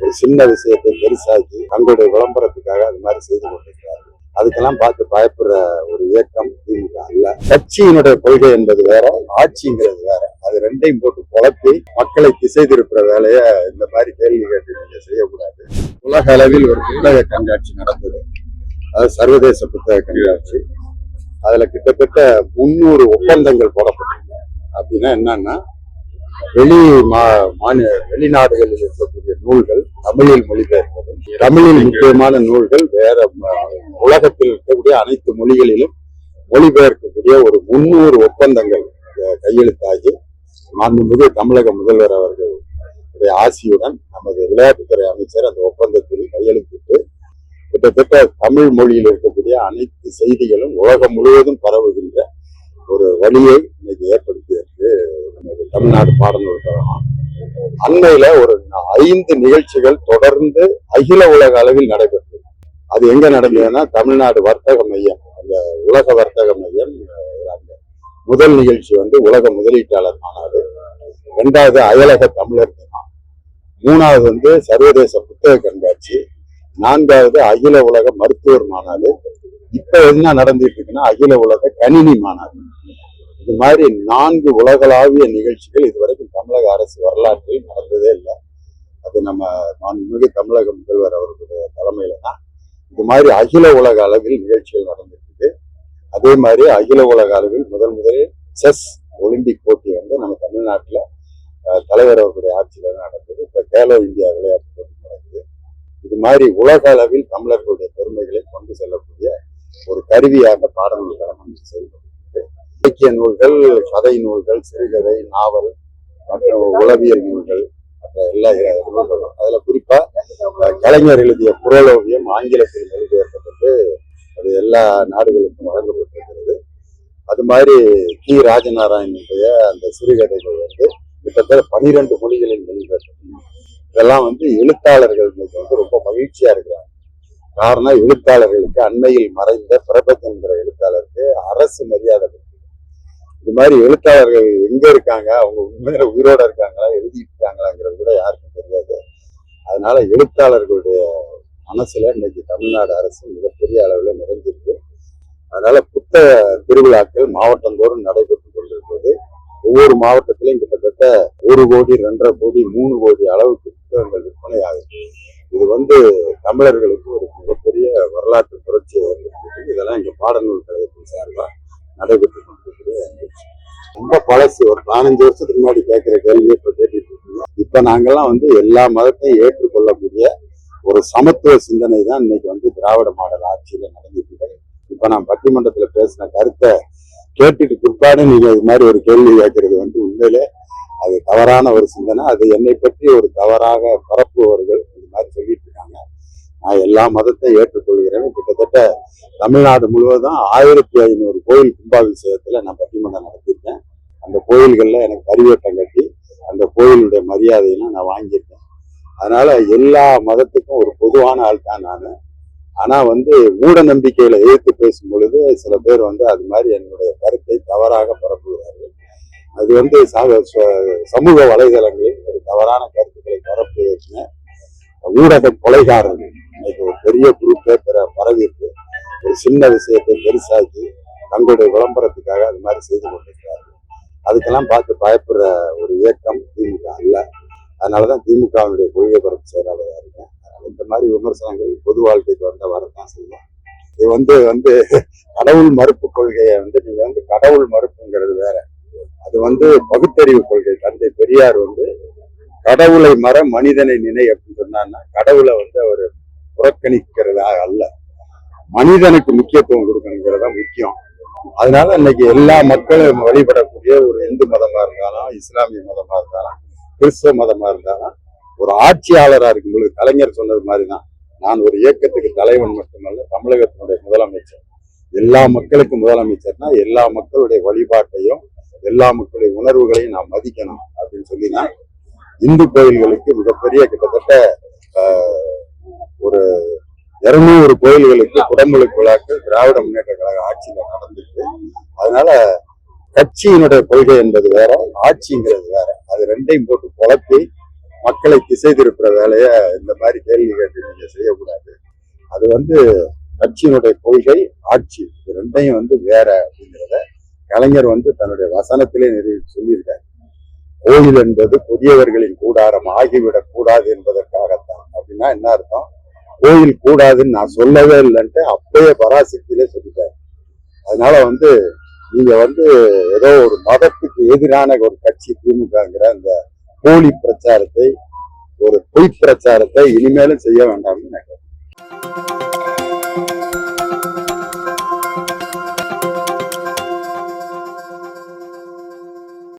ஒரு சின்ன விஷயத்தை பெருசாக்கி தங்களுடைய விளம்பரத்துக்காக அது மாதிரி செய்து கொண்டிருக்கிறார்கள். அதுக்கெல்லாம் பார்த்து பயப்படுற ஒரு இயக்கம் திமுக அல்ல. கட்சியினுடைய கொள்கை என்பது வேற ஆட்சிங்கிறது வேற. அது ரெண்டையும் போட்டு குழப்பி மக்களை திசை திருப்புற வேலையை இந்த மாதிரி கேள்வி கேட்டு நீங்க செய்யக்கூடாது. உலக அளவில் ஒரு புத்தக கண்காட்சி நடந்தது. அது சர்வதேச புத்தக கண்காட்சி. அதுல கிட்டத்தட்ட முன்னூறு ஒப்பந்தங்கள் போடப்பட்டிருக்கு. அப்படின்னா என்னன்னா வெளி மா மாநில வெளிநாடுகளில் இருக்கக்கூடிய நூல்கள் தமிழில் மொழிபெயர்ப்பதும் தமிழில் முக்கியமான நூல்கள் வேற உலகத்தில் இருக்கக்கூடிய அனைத்து மொழிகளிலும் மொழிபெயர்க்கக்கூடிய ஒரு முன்னூறு ஒப்பந்தங்கள் கையெழுத்தாகி மாண்புமிகு தமிழக முதல்வர் அவர்கள் ஆசியுடன் நமது விளையாட்டுத்துறை அமைச்சர் அந்த ஒப்பந்தத்தில் கையெழுத்திட்டு கிட்டத்தட்ட தமிழ் மொழியில் இருக்கக்கூடிய அனைத்து செய்திகளும் உலகம் முழுவதும் பரவுகின்ற ஒரு வழியை தமிழ்நாடு பாடநூல் கழகம் அண்மையில ஒரு ஐந்து நிகழ்ச்சிகள் தொடர்ந்து அகில உலக அளவில் நடைபெற்றது. அது எங்க நடந்ததுன்னா தமிழ்நாடு வர்த்தக மையம் அந்த உலக வர்த்தக மையம் அந்த முதல் நிகழ்ச்சி வந்து உலக முதலீட்டாளர் மாநாடு. இரண்டாவது அயலக தமிழர் தினம். மூணாவது வந்து சர்வதேச புத்தக கண்காட்சி. நான்காவது அகில உலக மருத்துவர் மாநாடு. இப்ப என்ன நடந்துட்டு இருக்குன்னா அகில உலக கணினி மாநாடு. இது மாதிரி நான்கு உலகளாவிய நிகழ்ச்சிகள் இதுவரைக்கும் தமிழக அரசு வரலாற்றில் நடந்ததே இல்லை. அது நம்ம மாண்புமிகு தமிழக முதல்வர் அவர்களுடைய தலைமையில தான் இது மாதிரி அகில உலக அளவில் நிகழ்ச்சிகள் நடந்திருக்குது. அதே மாதிரி அகில உலக அளவில் முதல் முதலில் செஸ் ஒலிம்பிக் போட்டி வந்து நம்ம தமிழ்நாட்டில் தலைவர் அவர்களுடைய ஆட்சியில் நடந்தது. இப்போ கேலோ இந்தியா விளையாட்டு போட்டி நடக்குது. இது மாதிரி உலக அளவில் தமிழர்களுடைய பெருமைகளை கொண்டு செல்லக்கூடிய ஒரு கருவியாக பாடநூல் கழகம் செயல்படும் இலக்கிய நூல்கள் கதை நூல்கள் சிறுகதை நாவல் மற்றும் உளவியல் நூல்கள் மற்ற எல்லா நூல்களும். அதுல குறிப்பா கலைஞர் எழுதிய புரளோவியம் ஆங்கிலத்தில் மொழிபெயர்க்கப்பட்டு அது எல்லா நாடுகளுக்கும் வழங்கப்பட்டிருக்கிறது. அது மாதிரி கி. ராஜநாராயணனுடைய அந்த சிறுகதைகள் வந்து கிட்டத்தட்ட பனிரெண்டு மொழிகளில் மொழிபெயர்க்கப்பட்டு இதெல்லாம் வந்து எழுத்தாளர்கள் இன்னைக்கு வந்து ரொம்ப மகிழ்ச்சியா இருக்கிறாங்க. காரணம் எழுத்தாளர்களுக்கு அண்மையில் மறைந்த பிரபஞ்சங்கிற எழுத்தாளருக்கு அரசு மரியாதை இது மாதிரி எழுத்தாளர்கள் எங்க இருக்காங்க? அவங்க உண்மையில உயிரோட இருக்காங்களா? எழுதிட்டு இருக்காங்களாங்கிறது கூட யாருக்கும் தெரியாது. அதனால எழுத்தாளர்களுடைய மனசுல இன்னைக்கு தமிழ்நாடு அரசு மிகப்பெரிய அளவுல நிறைஞ்சிருக்கு. அதனால புத்தக திருவிழாக்கள் மாவட்டந்தோறும் நடைபெற்று கொண்டிருக்கிறது. ஒவ்வொரு மாவட்டத்திலையும் கிட்டத்தட்ட ஒரு கோடி ரெண்டரை கோடி மூணு கோடி அளவுக்கு புத்தகங்கள் விற்பனை ஆகுது இது வந்து தமிழர்களுக்கு ஒரு மிகப்பெரிய வரலாற்று புரட்சியை ஏற்படுத்தியிருக்கு. இதெல்லாம் இங்க பாடநூல் கழகத்தின் சார்பாக நடைபெற்று ரொம்ப பழசு. ஒரு பதினஞ்சு வருஷத்துக்கு முன்னாடி கேட்கிற கேள்வி இப்ப கேட்டுட்டு இருக்கோம் இப்ப நாங்கெல்லாம் வந்து எல்லா மதத்தையும் ஏற்றுக்கொள்ளக்கூடிய ஒரு சமத்துவ சிந்தனை தான் இன்னைக்கு வந்து திராவிட மாடல் ஆட்சியில நடந்துட்டு இருக்கு. இப்ப நான் பட்டிமன்றத்துல பேசின கருத்தை கேட்டுட்டு பிற்பாடு நீங்க இது மாதிரி ஒரு கேள்வி கேட்கறது வந்து உண்மையிலே அது தவறான ஒரு சிந்தனை. அது என்னை பற்றி ஒரு தவறாக பரப்புபவர்கள் இது மாதிரி சொல்லிட்டு நான் எல்லா மதத்தையும் ஏற்றுக்கொள்கிறேன். கிட்டத்தட்ட தமிழ்நாடு முழுவதும் ஆயிரத்தி ஐநூறு கோயில் கும்பாபிஷேகத்தில் நான் பட்டிமன்றம் நடத்தியிருக்கேன். அந்த கோயில்களில் எனக்கு கருவேட்டம் கட்டி அந்த கோயிலுடைய மரியாதையெல்லாம் நான் வாங்கியிருக்கேன். அதனால எல்லா மதத்துக்கும் ஒரு பொதுவான ஆள் தான் நான். ஆனால் வந்து மூட நம்பிக்கையில் எதிர்த்து பேசும் பொழுது சில பேர் வந்து அது மாதிரி என்னுடைய கருத்தை தவறாக பரப்புகிறார்கள். அது வந்து சமூக வலைதளங்களில் ஒரு தவறான கருத்துக்களை பரப்புவதற்கு ஊடக கொலைகாரர்கள். பெரிய குரூப்பே பிற பரவி ஒரு சின்ன விஷயத்தை பெருசாக்கி தங்களுடைய விளம்பரத்துக்காக அது மாதிரி செய்து கொண்டிருக்கிறார்கள் அதுக்கெல்லாம் பார்த்து பயப்படுற ஒரு இயக்கம் திமுக அல்ல. அதனாலதான் திமுகவினுடைய கொள்கை பரப்பு செயலாளராக இருக்கேன். இந்த மாதிரி விமர்சனங்கள் பொது வாழ்க்கைக்கு வந்தால் வரதான் செய்யும். இது வந்து வந்து கடவுள் மறுப்பு கொள்கையை வந்து நீங்க வந்து கடவுள் மறுப்புங்கிறது வேற. அது வந்து பகுத்தறிவு கொள்கை. தந்தை பெரியார் வந்து கடவுளை மற மனிதனை நினை அப்படின்னு சொன்னார்னா கடவுளை வந்து அவர் புறக்கணிக்கிறதா அல்ல. மனிதனுக்கு முக்கியத்துவம் கொடுக்கணுங்கிறதா முக்கியம். அதனால இன்னைக்கு எல்லா மக்களும் வழிபடக்கூடிய ஒரு இந்து மதமா இருந்தாலும் இஸ்லாமிய மதமா இருந்தாலும் கிறிஸ்தவ மதமா இருந்தாலும் ஒரு ஆட்சியாளரா இருக்கும்போது கலைஞர் சொன்னது மாதிரிதான். நான் ஒரு இயக்கத்துக்கு தலைவன் மட்டுமல்ல தமிழகத்தினுடைய முதலமைச்சர். எல்லா மக்களுக்கும் முதலமைச்சர்னா எல்லா மக்களுடைய வழிபாட்டையும் எல்லா மக்களுடைய உணர்வுகளையும் நான் மதிக்கணும் அப்படின்னு சொல்லி தான் இந்து கோயில்களுக்கு மிகப்பெரிய கிட்டத்தட்ட ஆஹ், ஒரு இருநூறு கோயில்களுக்கு குடமுழுக்கு விழாக்கள் திராவிட முன்னேற்ற கழக ஆட்சியில் நடந்திருக்கு. அதனால கட்சியினுடைய கொள்கை என்பது வேற ஆட்சிங்கிறது வேற. அது ரெண்டையும் போட்டு குழப்பி மக்களை திசை திருப்புற வேலையை இந்த மாதிரி கேள்வி கேட்டு நீங்க செய்யக்கூடாது. அது வந்து கட்சியினுடைய கொள்கை ஆட்சி. இது ரெண்டையும் வந்து வேற அப்படிங்கிறத கலைஞர் வந்து தன்னுடைய வசனத்திலே நிறுவி சொல்லியிருக்காரு. கோயில் என்பது புதியவர்களின் கூடாரம் ஆகிவிடக் கூடாது என்பதற்காகத்தான். அப்படின்னா என்ன அர்த்தம்? கோயில் கூடாதுன்னு நான் சொல்லவே இல்லைன்ட்டு அப்பயே பராசக்தியிலே சொல்லிட்டாரு. அதனால வந்து நீங்க வந்து ஏதோ ஒரு மதத்துக்கு எதிரான ஒரு கட்சி திமுகங்கிற அந்த போலி பிரச்சாரத்தை ஒரு பொய் பிரச்சாரத்தை இனிமேலும் செய்ய வேண்டாம்